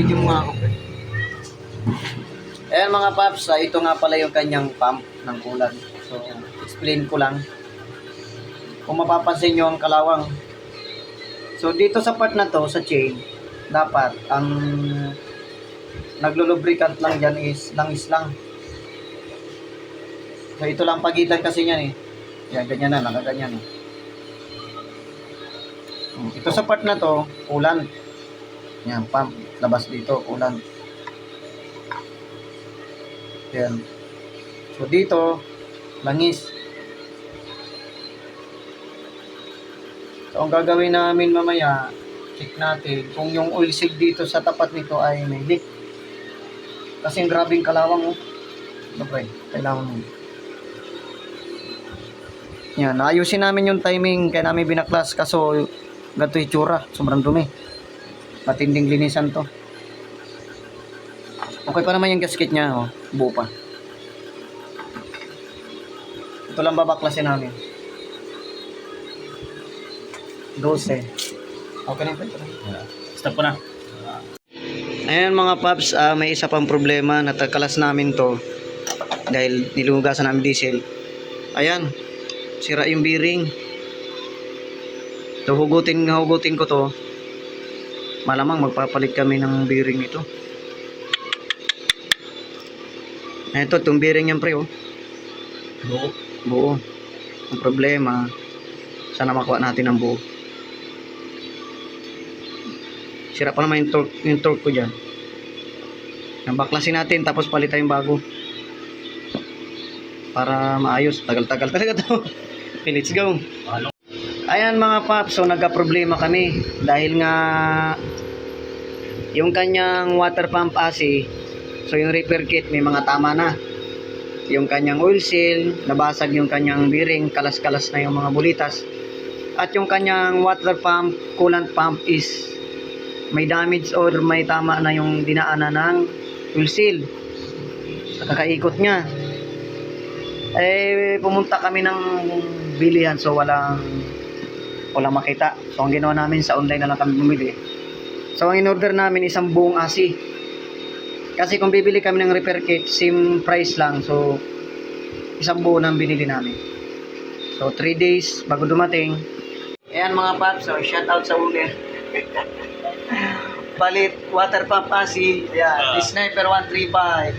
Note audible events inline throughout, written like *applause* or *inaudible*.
Video mo nga ako. Ayan mga paps, ah, ito nga pala yung kanyang pump ng kulan. So, explain ko lang. Kung mapapansin nyo ang kalawang. So, dito sa part na to, sa chain, dapat ang naglulubricant lang dyan is langis lang. So, ito lang pagitan kasi niyan eh. Yan, ganyan na, nakaganyan. eh. Ito sa part na to, kulan. Yan, pump. Labas dito, kulan. Yan. So, dito, langis. So, ang gagawin namin mamaya, check natin kung yung oil seed dito sa tapat nito ay may leak. Kasi grabing kalawang, oh. Ito, pre. Kailangan mo. Yan, naayusin namin yung timing kaya namin binaklas kaso ganito yung tsura, sobrang dumi. Matinding linisan to. Okay pa naman yung gasket niya, oh. Buo pa. Ito lang babaklasin namin. 12. Okay na ito. Stop ko na. Ayan mga paps, ah, may isa pang problema. Natagkalas namin to dahil nilugasan namin diesel. Ayan, sira yung bearing. So hugutin, hugutin ko to. Malamang magpapalit kami ng bearing nito. Ito, itong bearing yan pre oh. Buo. Buo. Ang problema, sana makuha natin ang buo. Sira pa naman yung torque, yung torque ko dyan. Nabaklasin natin tapos palitan yung bago. Para maayos. Tagal-tagal talaga to. okay, *laughs* let's go. Ayan mga paps, so nagka-problema kami dahil nga yung kanyang water pump asi, so yung repair kit may mga tama na. Yung kanyang oil seal, nabasag yung kanyang bearing, kalas-kalas na yung mga bulitas. At yung kanyang water pump, coolant pump is may damage or may tama na yung dinaanan ng oil seal. Sa kakaikot niya. Eh, pumunta kami ng bilihan so walang walang makita. So, ang ginawa namin sa online na lang kami bumili. So, ang in-order namin isang buong asi. Kasi kung bibili kami ng repair kit, same price lang. So, isang buo nang binili namin. So, 3 days bago dumating. Ayan mga paps, so shout out sa owner. *laughs* Palit, water pump asi. Ayan, Ah. Sniper 135.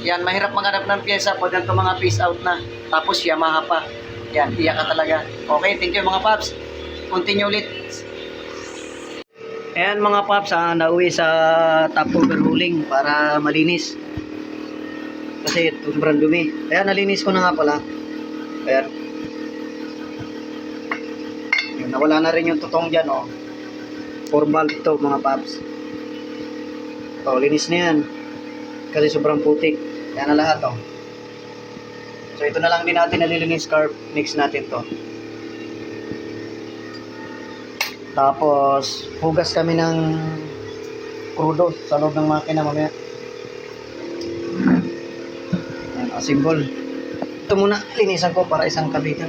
Yan, mahirap maghanap ng pyesa pag ganito mga piece out na. Tapos Yamaha pa. Yan, iyak ka talaga. Okay, thank you mga paps. Continue ulit. Ayan mga paps, ah, nauwi sa top overhauling para malinis. Kasi sobrang dumi. Ayan, nalinis ko na nga pala. Ayan. Yun, nawala na rin yung tutong dyan, oh. 4 valve to mga paps. Oh, linis na yan. Kasi sobrang putik. Yan na lahat, oh. So, ito na lang din natin nalilinis carb. Mix natin to. Tapos, hugas kami ng crudo sa loob ng makina mamaya. Yan, assemble. Ito muna, linisan ko para isang kabitan.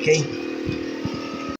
Okay.